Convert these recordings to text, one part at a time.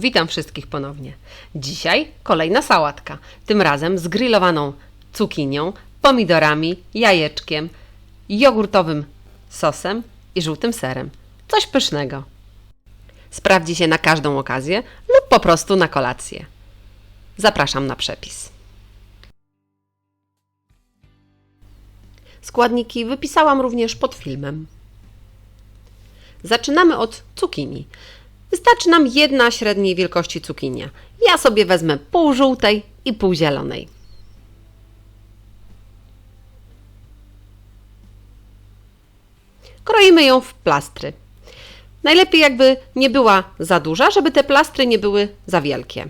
Witam wszystkich ponownie. Dzisiaj kolejna sałatka. Tym razem z grillowaną cukinią, pomidorami, jajeczkiem, jogurtowym sosem i żółtym serem. Coś pysznego. Sprawdzi się na każdą okazję lub po prostu na kolację. Zapraszam na przepis. Składniki wypisałam również pod filmem. Zaczynamy od cukinii. Wystarczy nam jedna średniej wielkości cukinia. Ja sobie wezmę pół żółtej i pół zielonej. Kroimy ją w plastry. Najlepiej jakby nie była za duża, żeby te plastry nie były za wielkie.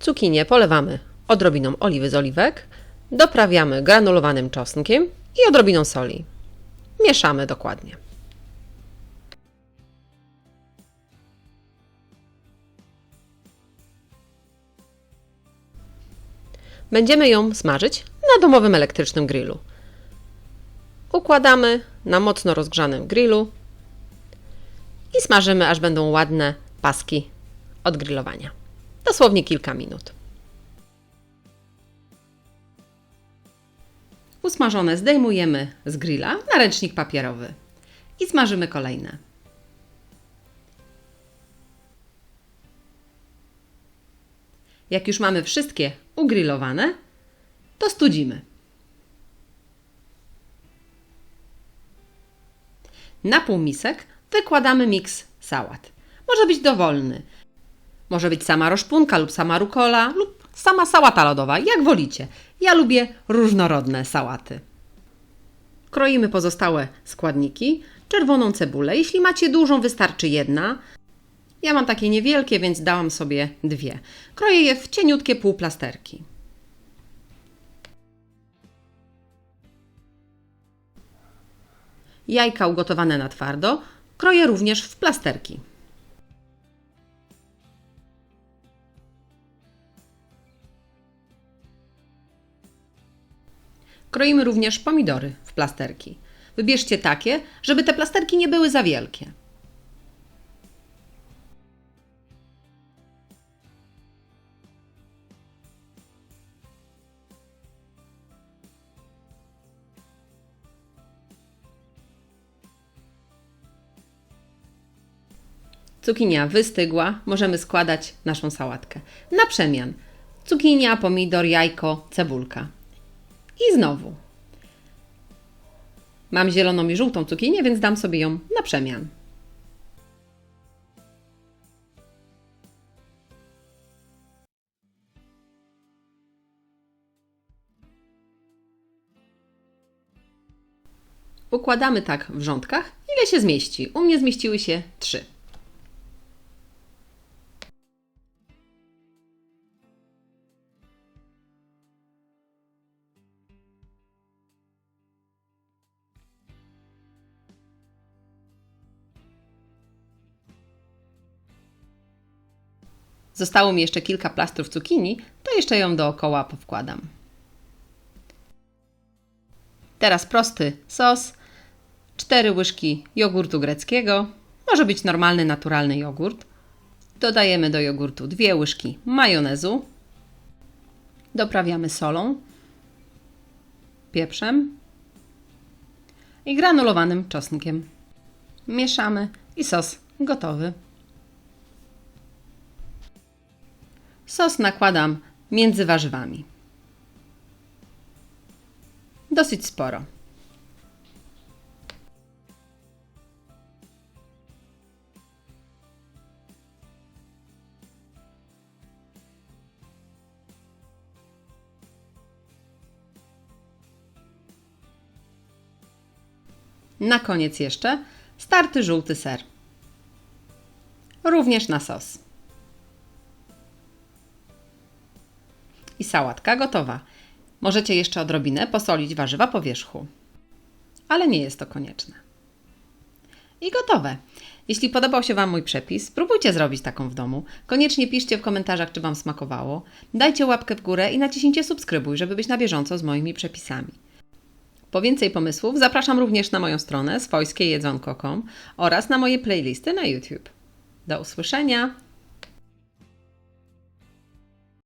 Cukinię polewamy odrobiną oliwy z oliwek, doprawiamy granulowanym czosnkiem i odrobiną soli. Mieszamy dokładnie. Będziemy ją smażyć na domowym elektrycznym grillu. Układamy na mocno rozgrzanym grillu i smażymy, aż będą ładne paski od grillowania. Dosłownie kilka minut. Usmażone zdejmujemy z grilla na ręcznik papierowy i smażymy kolejne. Jak już mamy wszystkie ugrillowane, to studzimy. Na pół misek wykładamy miks sałat. Może być dowolny. Może być sama roszpunka lub sama rukola lub sama sałata lodowa, jak wolicie. Ja lubię różnorodne sałaty. Kroimy pozostałe składniki. Czerwoną cebulę. Jeśli macie dużą, wystarczy jedna. Ja mam takie niewielkie, więc dałam sobie dwie. Kroję je w cieniutkie półplasterki. Jajka ugotowane na twardo kroję również w plasterki. Kroimy również pomidory w plasterki. Wybierzcie takie, żeby te plasterki nie były za wielkie. Cukinia wystygła, możemy składać naszą sałatkę. Na przemian cukinia, pomidor, jajko, cebulka. I znowu. Mam zieloną i żółtą cukinię, więc dam sobie ją na przemian. Układamy tak w rządkach, ile się zmieści. U mnie zmieściły się trzy. Zostało mi jeszcze kilka plastrów cukinii, to jeszcze ją dookoła powkładam. Teraz prosty sos, 4 łyżki jogurtu greckiego, może być normalny, naturalny jogurt. Dodajemy do jogurtu 2 łyżki majonezu. Doprawiamy solą, pieprzem i granulowanym czosnkiem. Mieszamy i sos gotowy. Sos nakładam między warzywami. Dosyć sporo. Na koniec jeszcze starty żółty ser. Również na sos. I sałatka gotowa. Możecie jeszcze odrobinę posolić warzywa po wierzchu, ale nie jest to konieczne. I gotowe. Jeśli podobał się Wam mój przepis, spróbujcie zrobić taką w domu. Koniecznie piszcie w komentarzach, czy Wam smakowało. Dajcie łapkę w górę i naciśnijcie subskrybuj, żeby być na bieżąco z moimi przepisami. Po więcej pomysłów zapraszam również na moją stronę swojskiejedzonko.com oraz na moje playlisty na YouTube. Do usłyszenia!